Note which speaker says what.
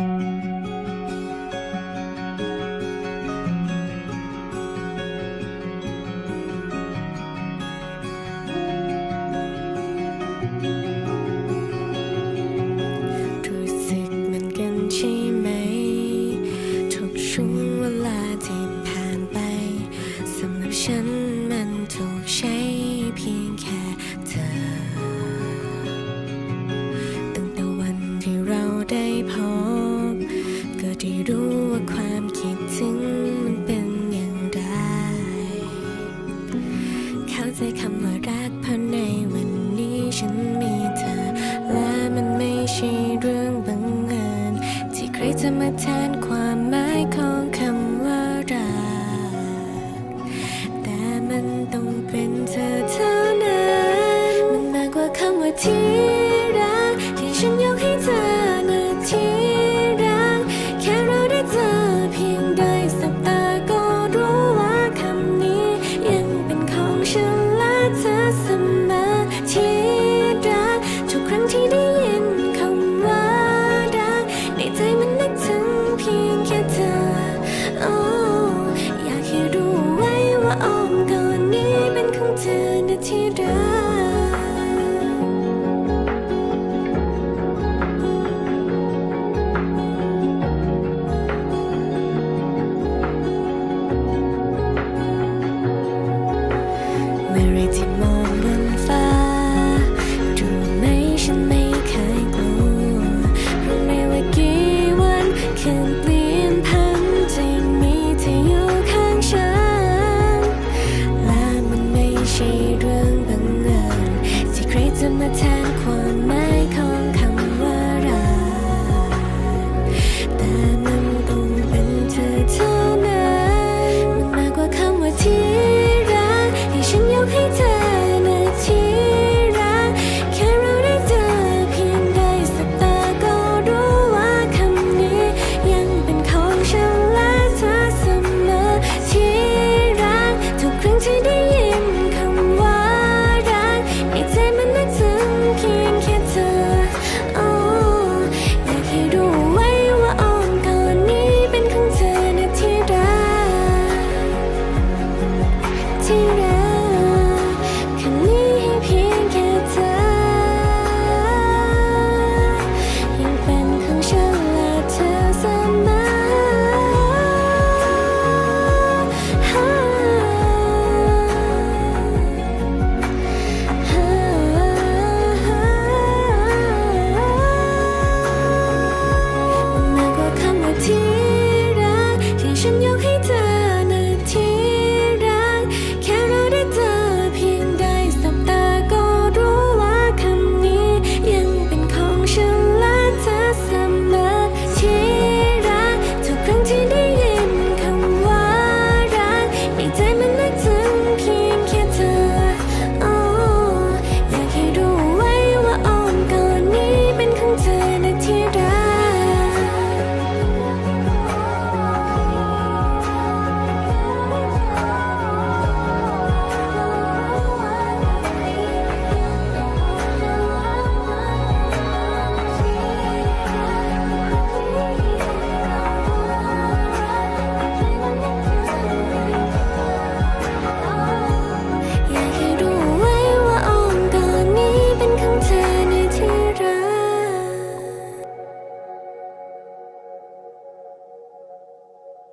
Speaker 1: Thank you. my time. คืนเปลี่ยนพันจะมีเธออยู่ข้างฉัน และมันไม่ใช่เรื่องบังเอิญที่ใครจะมาแท